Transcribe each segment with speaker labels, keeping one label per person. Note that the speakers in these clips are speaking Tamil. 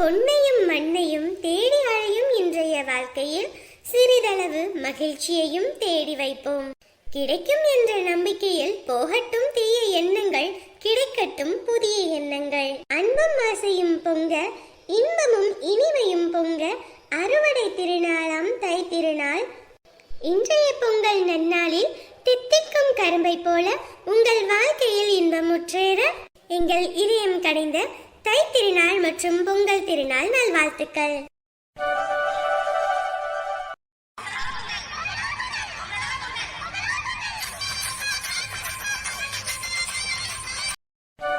Speaker 1: பொன்னையும் மண்ணையும் தேடி அழையும் இன்றைய வாழ்க்கையில் சிறிதளவு மகிழ்ச்சியையும் தேடி வைப்போம். கிடைக்கும் என்ற நம்பிக்கையில் போகட்டும் தீய எண்ணங்கள் கிடைக்கட்டும் புதிய எண்ணங்கள். அன்பும் ஆசையும் பொங்க இன்பமும் இனிமையும் பொங்க அறுவடை திருநாளாம் தை திருநாள். இன்றைய பொங்கல் நன்னாளில் தித்திக்கும் கரும்பை போல உங்கள் வாழ்க்கையில் இன்பம் முற்றேற எங்கள் இதயம் கடைந்த தை திருநாள் மற்றும் பொங்கல் திருநாள் நல்வாழ்த்துக்கள்.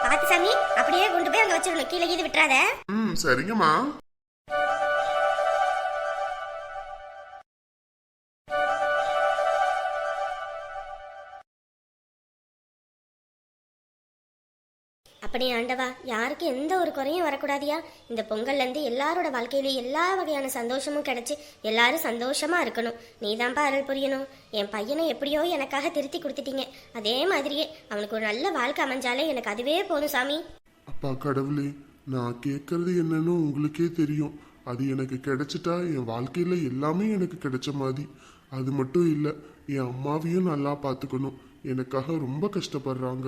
Speaker 1: பாத்து சாமி அப்படியே கொண்டு போய் அங்க வச்சிடணும். கீழே கீது விட்டுறாத.
Speaker 2: ம் சரிங்கம்மா.
Speaker 1: அப்படி ஆண்டவா யாருக்கு எந்த ஒரு குறையும் வரக்கூடாதியா? இந்த பொங்கல்லேருந்து எல்லாரோட வாழ்க்கையில எல்லா வகையான சந்தோஷமும் கிடைச்சி எல்லாரும் சந்தோஷமாக இருக்கணும். நீதான்ப்பா அருள் புரியணும். என் பையனை எப்படியோ எனக்காக திருத்தி கொடுத்துட்டீங்க. அதே மாதிரியே அவனுக்கு ஒரு நல்ல வாழ்க்கை அமைஞ்சாலே எனக்கு அதுவே போதும் சாமி.
Speaker 2: அப்பா கடவுளே நான் கேட்கறது என்னன்னு உங்களுக்கே தெரியும். அது எனக்கு கிடைச்சிட்டா என் வாழ்க்கையில் எல்லாமே எனக்கு கிடைச்ச மாதிரி. அது மட்டும் இல்லை என் அம்மாவையும் நல்லா பார்த்துக்கணும். எனக்காக ரொம்ப கஷ்டப்படுறாங்க.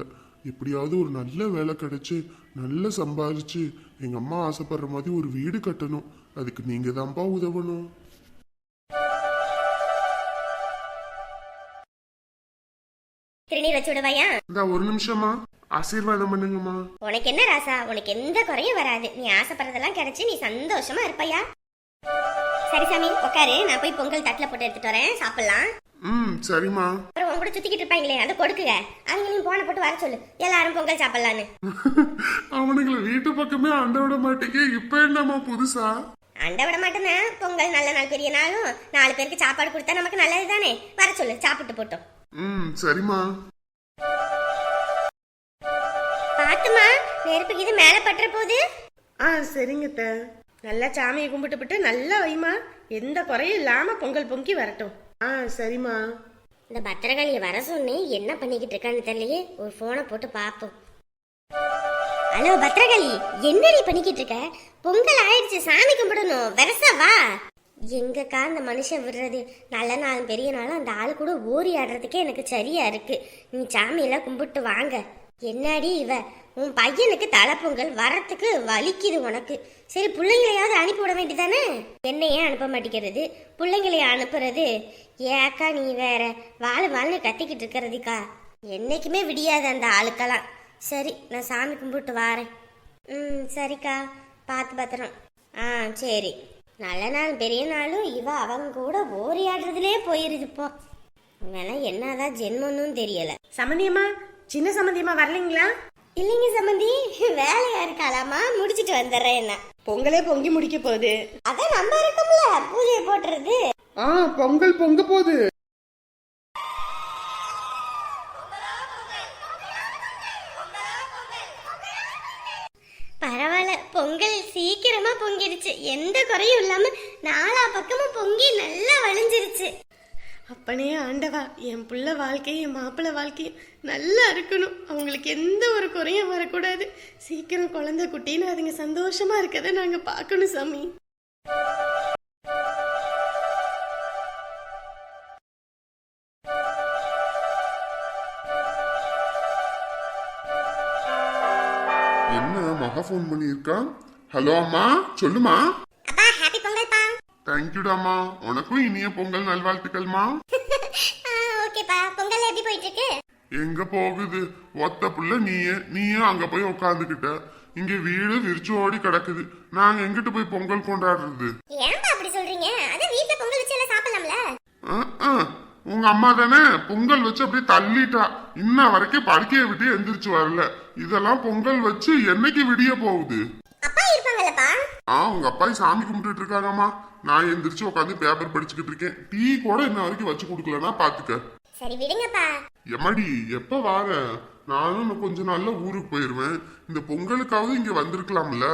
Speaker 2: எப்படியாவது ஒரு நல்ல வேலை கிடைச்சு நல்லா சம்பாதிச்சு எங்க அம்மா ஆசைப்படுற மாதிரி ஒரு வீடு கட்டணும். அதுக்கு நீங்க தான்ப்பா உதவணும்.
Speaker 1: திருநீர் வச்சு விடுவாயா?
Speaker 2: இந்த ஒரு நிமிஷமா ஆசீர்வாதம் பண்ணுங்கம்மா.
Speaker 1: உனக்கு என்ன ராசா? உனக்கு எந்த குறையும் வராது. நீ ஆசைப்படுறதெல்லாம் கிடைச்சு நீ சந்தோஷமா இருப்பையா? சரி சாமி உட்காரு நான் போய் பொங்கல் தட்டுல போட்டு எடுத்துட்டு வரேன். சாப்பிடலாம்.
Speaker 2: ம் சரிம்மா.
Speaker 1: அப்புறம் உன் கூட சுத்திக்கிட்டு இருப்பாங்களே அதை கொடுக்குங்க அவங்களையும் போன போட்டு வர சொல்லு. எல்லாரும் பொங்கல் சாப்பிடலான்னு.
Speaker 2: அவனுங்களை வீட்டு பக்கமே அண்ட விட மாட்டேங்க இப்ப என்னம்மா புதுசா?
Speaker 1: அண்டை விட மாட்டேனே பொங்கல் நல்ல நாள் பெரிய நாளும் நாலு பேருக்கு சாப்பாடு கொடுத்தா நமக்கு நல்லது தானே? வர சொல்லு சாப்பிட்டு போட்டோம்.
Speaker 2: ம் சரிம்மா.
Speaker 1: பாத்துமா நெருப்பு இது மேல பட்டுற போது.
Speaker 3: ஆ சரிங்க. நல்லா சாமியை கும்பிட்டுப்பிட்டு நல்லா வைமா எந்த குறையும் இல்லாம பொங்கல் பொங்கி வரட்டும். ஆ சரிம்மா.
Speaker 1: இந்த பத்திரகாளியை வர சொன்னே என்ன பண்ணிக்கிட்டு இருக்கான்னு தெரியலையே. ஒரு ஃபோனை போட்டு பார்ப்போம். ஹலோ பத்திரகாளி. என்னடி பண்ணிக்கிட்டு இருக்க? பொங்கல் ஆயிடுச்சு. சாமி கும்பிடணும். வெரசா வா. எங்கக்கா அந்த மனுஷன் விடுறது? நல்ல நாள் பெரிய நாளும் அந்த ஆள் கூட ஓரி ஆடுறதுக்கே எனக்கு சரியா இருக்கு. நீ சாமியெல்லாம் கும்பிட்டு வாங்க. என்னடி இவ? உன் பையனுக்கு தலைப்பொங்கல் வரத்துக்கு வலிக்குது உனக்கு. சரி பிள்ளைங்களையாவது அனுப்பி விட வேண்டியதானே என்னையே அனுப்ப மாட்டேங்கிறது. பிள்ளைங்களைய அனுப்புறது. ஏக்கா நீ வேற வாழ் வாழ்னு கத்திக்கிட்டு இருக்கிறதுக்கா? என்னைக்குமே விடியாது அந்த ஆளுக்கெல்லாம். சரி நான் சாமி கும்பிட்டு வாரேன். ம் சரிக்கா. பார்த்து பத்திரம். ஆ சரி. நல்ல நாள் பெரிய நாளும் இவ அவங்க கூட ஓரி ஆடுறதுலே போயிருது போ வேணா என்னதான் ஜென்மன்னு தெரியல.
Speaker 3: சமந்தியம்மா சின்ன சமந்தியம்மா வரலைங்களா?
Speaker 1: இல்லைங்க சம்பந்தி வேலையா இருக்காளாமா முடிச்சிட்டு வந்துடுறேன் என்ன.
Speaker 3: பொங்கலே பொங்கி முடிக்க போகுது.
Speaker 1: அதான் நம்ம இருக்கோம்ல பூஜையை போட்டுறது.
Speaker 2: ஆ பொங்கல் பொங்க போகுது.
Speaker 1: பரவாயில்ல பொங்கல் சீக்கிரமா பொங்கிடுச்சு. எந்த குறையும் இல்லாம நாலா பக்கமும் பொங்கி நல்லா வழிஞ்சிருச்சு.
Speaker 3: அப்பனே ஆண்டவா என் புள்ள வாழ்க்கையும் என் மாப்பிள்ளை வாழ்க்கையும் நல்லா இருக்கணும். அவங்களுக்கு எந்த ஒரு குறையும் வரக்கூடாது. சீக்கிரம் குழந்தை குட்டின்னு அதுங்க சந்தோஷமா இருக்கதை நாங்க பார்க்கணும் சாமி.
Speaker 2: என்ன மகா ஃபோன் பண்ணியிருக்கா? ஹலோ அம்மா சொல்லுமா தேங்க்யூடாம்மா உனக்கும் இனிய பொங்கல் நல்வாழ்த்துக்கள்மா.
Speaker 1: ஓகேப்பா. பொங்கல் எப்படி போயிட்டு இருக்கு
Speaker 2: எங்க போகுது? ஒத்த புள்ள நீயே. நீயும் அங்க போய் உக்காந்துக்கிட்ட. இங்க வீடு விரிச்சு ஓடி கிடக்குது. நாங்க எங்கிட்டு போய் பொங்கல் கொண்டாடுறது?
Speaker 1: ஏன்பா அப்படி சொல்றீங்க? அதான் வீட்ல பொங்கல் வச்சு எல்லாம் சாப்பிடலாம்ல.
Speaker 2: உங்க அம்மா தானே பொங்கல் வச்சு அப்படியே தள்ளிட்டா. இன்ன வரைக்கும் படுக்கையை விட்டு எந்திரிச்சு வரல. இதெல்லாம் பொங்கல் வச்சு என்னைக்கு விடிய போகுது? ஆ உங்க அப்பா சாமி கும்பிட்டுட்டு இருக்காங்கம்மா. நான் எந்திரிச்சு உட்காந்து பேப்பர் படிச்சுக்கிட்டு இருக்கேன். டீ கூட இன்ன வரைக்கும் வச்சு கொடுக்கலன்னா பாத்துக்க.
Speaker 1: சரி விடுங்கப்பா.
Speaker 2: எம்மாடி எப்ப வார? நானும் இன்னும் கொஞ்ச நாள்ல ஊருக்கு போயிருவேன். இந்த பொங்கலுக்காவது இங்க வந்திருக்கலாம்ல?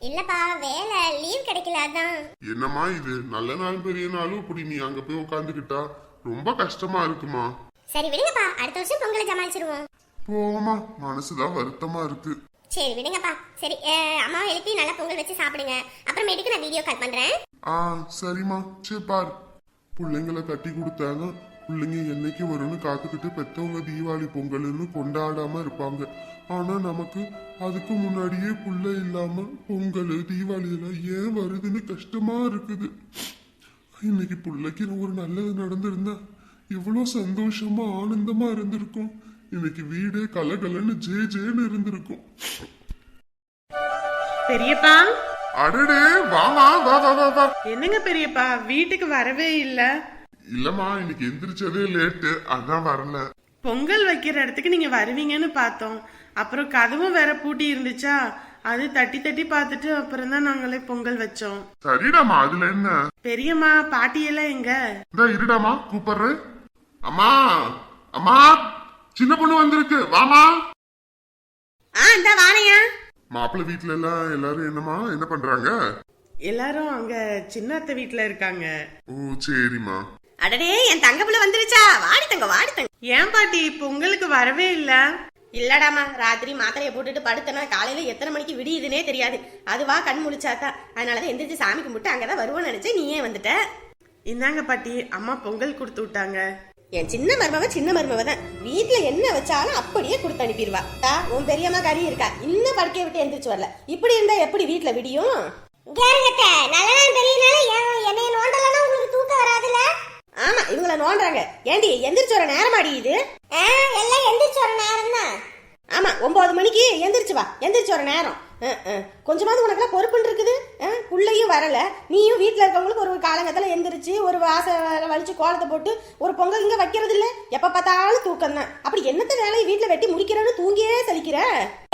Speaker 1: இல்லப்பா வேலை லீவ் கிடைக்கல அதான்.
Speaker 2: என்னம்மா இது? நல்ல நாள் பெரிய நாளும். இப்படி நீ அங்க போய் உட்காந்துக்கிட்டா ரொம்ப கஷ்டமா இருக்குமா?
Speaker 1: சரி விடுங்கப்பா அடுத்த வருஷம் பொங்கலை சமாளிச்சிருவோம்.
Speaker 2: போமா மனசுதான் வருத்தமா இருக்கு.
Speaker 1: சரி விடுங்கப்பா. சரி அம்மா அம்மாவை எழுப்பி நல்லா பொங்கல் வச்சு சாப்பிடுங்க. அப்புறமேட்டுக்கு நான் வீடியோ கால் பண்றேன்.
Speaker 2: ஆ சரிம்மா. சரி பார். பிள்ளைங்களை கட்டி கொடுத்தாங்க. பிள்ளைங்க என்னைக்கு வரும்னு காத்துக்கிட்டு பெற்றவங்க தீபாவளி பொங்கல்னு கொண்டாடாம இருப்பாங்க. ஆனா நமக்கு அதுக்கு முன்னாடியே புள்ள இல்லாம பொங்கல் தீபாவளி எல்லாம் ஏன் வருதுன்னு கஷ்டமா இருக்குது. இன்னைக்கு பிள்ளைக்கு ஒரு நல்லது நடந்திருந்தா எவ்வளோ சந்தோஷமா ஆனந்தமா இருந்திருக்கும். இன்னைக்கு வீடே கலகலன்னு ஜே ஜேன்னு இருந்திருக்கும்.
Speaker 3: பெரியப்பா?
Speaker 2: அடடே வாமா வா வா வா வா
Speaker 3: என்னங்க பெரியப்பா? வீட்டுக்கு வரவே இல்ல.
Speaker 2: இல்லம்மா இன்னைக்கு எந்திரிச்சதே லேட்டு அதான் வரல.
Speaker 3: பொங்கல் வைக்கிற இடத்துக்கு நீங்க வருவீங்கன்னு பார்த்தோம். அப்புறம் கதவும் வேற பூட்டி இருந்துச்சா? அது தட்டி தட்டி பார்த்துட்டு அப்புறம் தான் நாங்களே பொங்கல் வச்சோம்.
Speaker 2: சரிடாமா அதுல என்ன?
Speaker 3: பெரியம்மா பாட்டியெல்லாம் எங்க?
Speaker 2: இந்த இருடாமா கூப்பிடுறேன். அம்மா அம்மா. சின்ன பொண்ணு வந்திருக்கு. வாமா.
Speaker 3: ஆ இந்த வானையா
Speaker 2: மாப்பிள்ளை வீட்ல எல்லாம் எல்லாரும் என்னம்மா என்ன பண்றாங்க?
Speaker 3: எல்லாரும் அங்க சின்ன அத்தை வீட்டுல இருக்காங்க.
Speaker 2: ஓ சரிம்மா.
Speaker 3: அடடே என் தங்க புள்ள வந்துருச்சா. வாடி தங்க வாடி தங்க. ஏன் பாட்டி பொங்கலுக்கு வரவே இல்ல? இல்லடாமா ராத்திரி மாத்திரையை போட்டுட்டு படுத்தனா காலையில எத்தனை மணிக்கு விடியுதுனே தெரியாது. அதுவா கண் முழிச்சாதான் அதனாலதான் எந்திரிச்சு சாமி கும்பிட்டு அங்கதான் வருவோம்னு நினைச்சேன். நீயே வந்துட்ட? இந்தாங்க பாட்டி அம்மா பொங்கல் கொடுத்து விட்டாங்க. என் சின்ன மருமவ சின்ன மருமவ தான் வீட்டுல என்ன வச்சாலும் அப்படியே கொடுத்து அனுப்பிடுவா. தா, உன் பெரியம்மா கறி இருக்கா? இன்னும் படுக்கையை விட்டு எந்திரிச்சு வரல. இப்படி இருந்தா எப்படி வீட்டுல விடியும்?
Speaker 1: கேருங்கத்த நல்ல நாள் தெரியனால என்னைய நோண்டலன்னா உங்களுக்கு தூக்கம் வராதுல்ல?
Speaker 3: ஆமா இவங்கள நோண்டுறாங்க. ஏண்டி எந்திரிச்சு வர நேரமாடி இது?
Speaker 1: ஆ, எல்லாம் எந்திரிச்சு வர நேரம் தான்
Speaker 3: ஆமா ஒன்பது மணிக்கு எந்திரிச்சு வா. எந்திரிச்சு வர நேரம். கொஞ்சமாவது உனக்குலாம் பொறுப்புன்னு இருக்குது? புள்ளையும் வரல. நீயும் வீட்ல இருக்கவங்களுக்கு ஒரு காலங்கத்துல எந்திரிச்சு ஒரு வாச வலிச்சு கோலத்தை போட்டு ஒரு பொங்கல் இங்க வைக்கிறது இல்ல எப்ப பார்த்தாலும் தூக்கம் தான் அப்படி என்னத்த வேலையை வீட்ல வெட்டி முடிக்கிறன்னு தூங்கியே சலிக்கிற?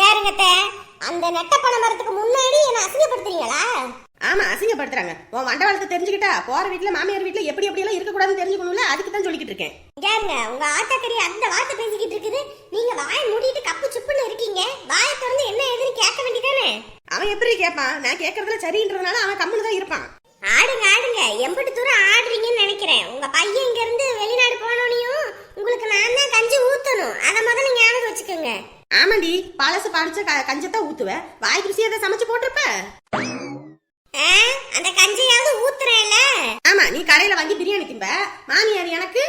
Speaker 1: கேருங்கத்த அந்த நெட்ட பனை மரத்துக்கு முன்னாடி என்ன அசிங்கப்படுத்துறீங்களா?
Speaker 3: ஆமா அசிங்கப்படுத்துறாங்க. உன் வண்டவாளத்தை தெரிஞ்சுக்கிட்டா போற வீட்ல மாமியார் வீட்ல எப்படி எப்படி எல்லாம் இருக்கக்கூடாதுன்னு தெரிஞ்சுக்கணும்ல? அதுக்கு தான் சொல்லிக்கிட்டு இருக்கேன்.
Speaker 1: உங்க ஆத்தாக்கறி அந்த வார்த்தை பேசிக்கிட்டு இருக்குது. நீங்க வாயை மூடிட்டு கப்பு சுப்புன்னு இருக்கீங்க வாயை திறந்து என்ன ஏதுன்னு கேட்க வேண்டியதானே
Speaker 3: அவன் எப்படி கேட்பான் நான் கேட்கறதுல சரின்றதுனால அவன் கம்முன்னு தான் இருப்பான்.
Speaker 1: ஆடுங்க ஆடுங்க. எம்பிட்டு தூரம் ஆடுறீங்கன்னு நினைக்கிறேன். உங்க பையன் இங்க இருந்து வெளிநாடு போனோனையும் உங்களுக்கு நான் தான் கஞ்சி ஊத்தணும். அதை முதல்ல ஞாபகம் வச்சுக்கோங்க.
Speaker 3: ஆமாண்டி பழசு படிச்ச கஞ்சத்தை ஊத்துவ. வாய்க்கு ருசியை அதை சமைச்சு போட்டிருப்ப?
Speaker 1: அந்த கஞ்சியாவது ஊத்துறேன்ல.
Speaker 3: ஆமா நீ கடையில வாங்கி பிரியாணி திம்ப மாமியார் எனக்கு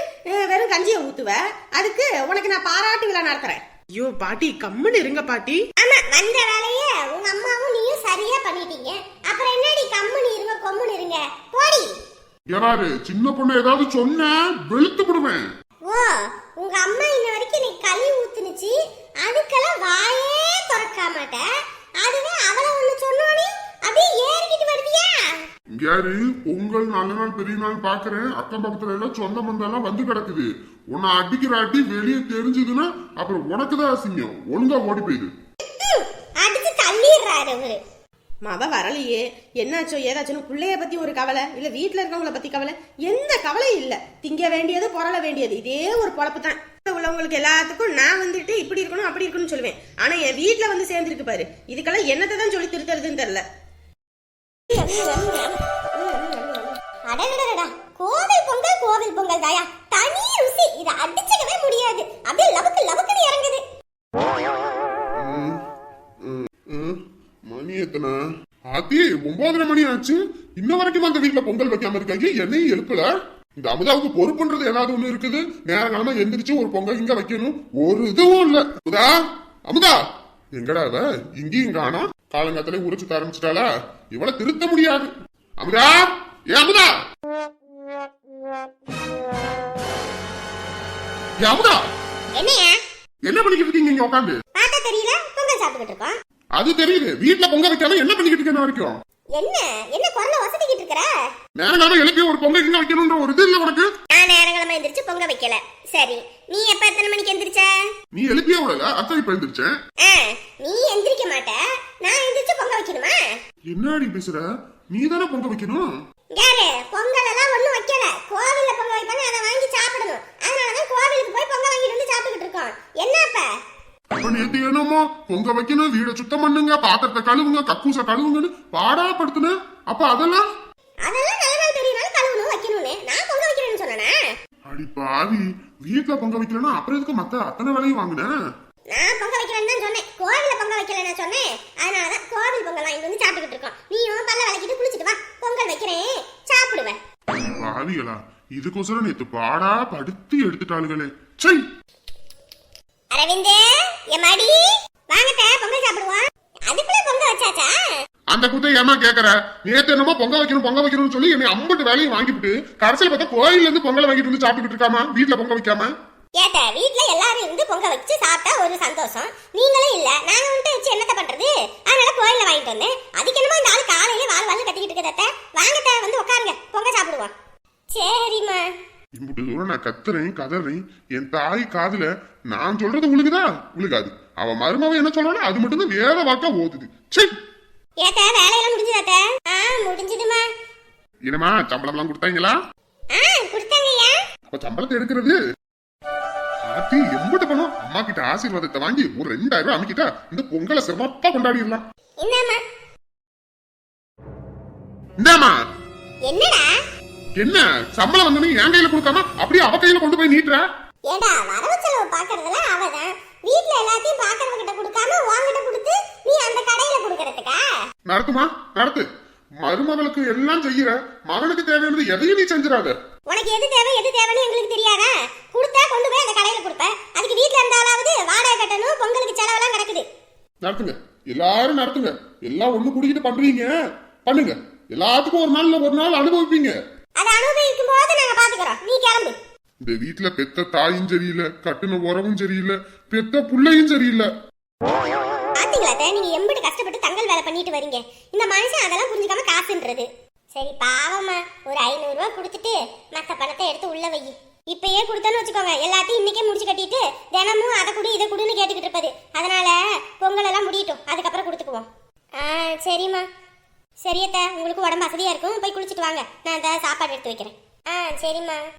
Speaker 3: வெறும் கஞ்சியை ஊத்துவ. அதுக்கு உனக்கு நான் பாராட்டு விழா நடத்துறேன். ஐயோ பாட்டி கம்முன்னு இருங்க பாட்டி.
Speaker 1: ஆமா வந்த வேலைய உங்க அம்மாவும் நீயும் சரியா பண்ணிட்டீங்க. அப்புறம் என்னடி கம்முன்னு இருங்க கொம்முன்னு இருங்க? போடி.
Speaker 2: யாரு சின்ன பொண்ணு ஏதாவது சொன்ன வெளுத்து விடுவேன்
Speaker 1: ஓ உங்க அம்மா இன்ன வரைக்கும் நீ களி ஊத்துனுச்சு. அதுக்கெல்லாம் வாயே திறக்க மாட்ட.
Speaker 2: யாரு? பொங்கல் நல்ல நாள் பெரிய நாள் பாக்குறேன். அக்கம் பக்கத்துல எல்லாம் சொந்த பந்தெல்லாம் வந்து கிடக்குது. உன்னை அடிக்கிற அடி வெளியே தெரிஞ்சதுன்னா அப்புறம் உனக்கு தான் அசிங்கம். ஒழுங்கா ஓடி போயிடு
Speaker 1: அடிச்சு தள்ளிடுறாரு அவரு
Speaker 3: மவ வரலையே. என்னாச்சோ ஏதாச்சும் பிள்ளைய பத்தி ஒரு கவலை இல்ல வீட்ல இருக்கவங்கள பத்தி கவலை எந்த கவலையும் இல்ல. திங்க வேண்டியது பொருள வேண்டியது. இதே ஒரு பொழப்பு தான். உள்ளவங்களுக்கு எல்லாத்துக்கும் நான் வந்துட்டு இப்படி இருக்கணும் அப்படி இருக்கணும்னு சொல்லுவேன். ஆனா என் வீட்ல வந்து சேர்ந்துருக்கு பாரு. இதுக்கெல்லாம் என்னத்தை தான் சொல்லி திருத்துறதுன்னு தெரியல.
Speaker 1: அடடடடா கோவில் பொங்கல் கோவில் பொங்கல் தாயா. தனி ருசி. இத அடிச்சுக்கவே முடியாது. அப்படியே லவக்கு லவுக்குன்னு இறங்குது.
Speaker 2: மணி எத்தனை? ஆத்தி ஒன்பதரை மணி ஆச்சு. இன்ன வரைக்கும் அந்த வீட்டுல பொங்கல் வைக்காம இருக்காங்க. என்னையும் எழுப்பல. இந்த அமுதாவுக்கு பொறுப்புன்றது ஏதாவது ஒண்ணு இருக்குது. நேரங்காலமா எந்திரிச்சு ஒரு பொங்கல் இங்க வைக்கணும். ஒரு இதுவும் இல்ல. அமுதா அமுதா. எங்கடா அவ இங்கேயும் காணா காலங்காத்திலே உரிச்சு ஆரம்பிச்சிட்டாளா? இவள திருத்த முடியாது. அமுதா! ஏ அமுதா! ஏ அமுதா!
Speaker 1: என்னையா?
Speaker 2: என்ன பண்ணிக்கிட்டு இருக்கீங்க இங்க உட்காந்து
Speaker 1: பார்த்தா தெரியல பொங்கல் சாப்பிட்டுக்கிட்டு இருக்கோம்.
Speaker 2: அது தெரியுது. வீட்ல பொங்கல் வைக்காம என்ன பண்ணிக்கிட்டு இருக்கேன் வரைக்கும்?
Speaker 1: என்ன? என்ன குரல வசதிக்கிட்டு இருக்கிற?
Speaker 2: நேரங்காலம் எழுப்பி ஒரு பொங்கல் இங்க வைக்கணும்ன்ற ஒரு இது இல்ல உனக்கு?
Speaker 1: நான் நேரங்களமா எந்திரிச்சு பொங்க வைக்கல. சரி நீ எப்ப எத்தனை மணிக்கு எந்திரிச்ச?
Speaker 2: நீ எழுப்பியே விடல அத்தை இப்ப எழுந்திரிச்சேன்
Speaker 1: ஆ, நீ எந்திரிக்க மாட்ட. நான் எந்திரிச்சு பொங்க வைக்கணுமா?
Speaker 2: என்னடி பேசுற? நீ தானே பொங்க வைக்கணும்?
Speaker 1: யாரு? பொங்கல் எல்லாம் ஒண்ணும் வைக்கல. கோவில்ல பொங்க வைப்பாங்க அதை வாங்கி சாப்பிடணும். அதனாலதான் கோவிலுக்கு போய் பொங்க வாங்கிட்டு வந்து சாப்பிட்டுக்கிட்டு இருக்கோம். என்ன அப்ப?
Speaker 2: அப்ப நேத்து என்னமோ பொங்க வைக்கணும் வீட சுத்தம் பண்ணுங்க பாத்திரத்தை கழுவுங்க கக்கூச கழுவுங்கன்னு பாடா படுத்துன அப்ப அதெல்லாம்?
Speaker 1: அதெல்லாம்
Speaker 2: அடி பாவி. வீட்ல பொங்க வைக்கலன்னா அப்புறம் எதுக்கு மத்த அத்தனை வேலையும் வாங்கினேன்
Speaker 1: நான் பொங்க வைக்கிறேன்னு தான் சொன்னேன். கோவில பொங்க வைக்கல நான் சொன்னேன். அதனால தான் கோவில் பொங்கல் வாங்கிட்டு வந்து சாப்பிட்டுக்கிட்டு இருக்கோம். நீயும் பல்ல விளக்கிட்டு குளிச்சிட்டு வா. பொங்கல் வைக்கிறேன். சாப்பிடுவேன்
Speaker 2: பாவிகளா. இதுக்கோசரம் நேத்து பாடா படுத்தி எடுத்துட்டாளுகளே. சை
Speaker 1: அரவிந்தே எம்மாடி? வாங்கத்த பொங்கல் சாப்பிடுவோம்.
Speaker 2: குத்தை ஏமா கேக்குற? நேத்து என்னமோ பொங்க வைக்கணும் பொங்க வைக்கணும்னு சொல்லி என்னை அம்பட்டு வேலையும் வாங்கிவிட்டு கடைசியில் பார்த்தா கோயில்ல இருந்து பொங்கலை வாங்கிட்டு வந்து சாப்பிட்டுக்கிட்டு இருக்காமா? வீட்டுல பொங்க வைக்காம?
Speaker 1: ஏத்த வீட்ல எல்லாரும் இருந்து பொங்க வச்சு சாப்பிட்டா ஒரு சந்தோஷம். நீங்களும் இல்ல நாங்க வந்துட்டு வச்சு என்னத்த பண்றது? அதனால கோயில்ல வாங்கிட்டு வந்தேன். அதுக்கு என்னமோ இந்த ஆளு காலையில வாழ் வாழ் கத்திக்கிட்டு இருக்கதத்த வாங்கத்த வந்து உட்காருங்க. பொங்க சாப்பிடுவோம். சரிம்மா.
Speaker 2: இம்புட்டு தூரம் நான் கத்துறேன் கதறேன். என் தாய் காதுல நான் சொல்றது உழுகுதா? உழுகாது. அவ மருமவ என்ன சொல்றானோ அது மட்டும் தான் வேற வாக்கா ஓதுது. சை
Speaker 1: ஏத்த வேலையெல்லாம் முடிஞ்சதாத்த? ஆ முடிஞ்சதுமா
Speaker 2: என்னமா சம்பளம்லாம் கொடுத்தாங்களா?
Speaker 1: ஆ கொடுத்தாங்கய்யா.
Speaker 2: அப்ப சம்பளத்தை எடுக்கிறது? ஆத்தி எம்பிட்டு பணம் அம்மா கிட்ட ஆசீர்வாதத்தை வாங்கி ஒரு ரெண்டாயிரம் ரூபாய் அமைக்கிட்டா இந்த பொங்கலை சிறப்பா கொண்டாடிடலாம்.
Speaker 1: இந்தாம்மா.
Speaker 2: இந்தாமா
Speaker 1: என்னடா?
Speaker 2: என்ன சம்பளம் வந்தோடனே என் கையில கொடுக்காம அப்படியே அவ கையில கொண்டு போய் நீட்டுற?
Speaker 1: ஏடா வரவு செலவு பாக்குறதுல அவதான். வீட்ல எல்லாத்தையும் பாக்குறவங்க கிட்ட கொடுக்காம உன்கிட்ட கொடுத்து நீ அந்த கடையில கொடுக்கறதுக்கா?
Speaker 2: நடத்துமா? நடத்து. மருமகளுக்கு எல்லாம் செய்யற. மகனுக்கு தேவையானது எதையும் நீ செஞ்சிடாத.
Speaker 1: உனக்கு எது தேவை எது தேவைன்னு எங்களுக்கு தெரியாதா? கொடுத்தா கொண்டு போய் அந்த கடையில கொடுப்ப. அதுக்கு வீட்ல இருந்தாலாவது வாடகை கட்டணும் பொங்கலுக்கு செலவெல்லாம் கிடக்குது
Speaker 2: நடத்துங்க. எல்லாரும் நடத்துங்க. எல்லாம் ஒண்ணு குடிக்கிட்டு பண்றீங்க பண்ணுங்க. எல்லாத்துக்கும் ஒரு நாள்ல ஒரு நாள் அனுபவிப்பீங்க.
Speaker 1: அதை அனுபவிக்கும் போது நாங்க பாத்துக்கிறோம். நீ கிளம்பு.
Speaker 2: இந்த வீட்டுல பெத்த தாயும் சரியில்லை கட்டுன உறவும் சரியில்லை பெத்த புள்ளையும் சரியில்லை.
Speaker 1: பாத்தீங்களா அத்தை? நீங்க எம்பிட்டு கஷ்டப்பட்டு தங்கல் வேலை பண்ணிட்டு வரீங்க. இந்த மனுஷன் அதெல்லாம் புரிஞ்சுக்காம காசுன்றது. சரி பாவம்மா. ஒரு ஐநூறு ரூபாய் கொடுத்துட்டு மத்த பணத்தை எடுத்து உள்ள வை. இப்பயே கொடுத்தோன்னு வச்சுக்கோங்க. எல்லாத்தையும் இன்னைக்கே முடிச்சு கட்டிட்டு தினமும் அதை கொடு இதை கொடுன்னு கேட்டுக்கிட்டு இருப்பது. அதனால பொங்கல் எல்லாம் முடியட்டும். அதுக்கப்புறம் கொடுத்துக்குவோம். ஆ சரிம்மா. சரியத்த உங்களுக்கு உடம்பு வசதியா இருக்கும். போய் குளிச்சுட்டு வாங்க. நான் அந்த சாப்பாடு எடுத்து வைக்கிறேன். ஆ சரிம்மா.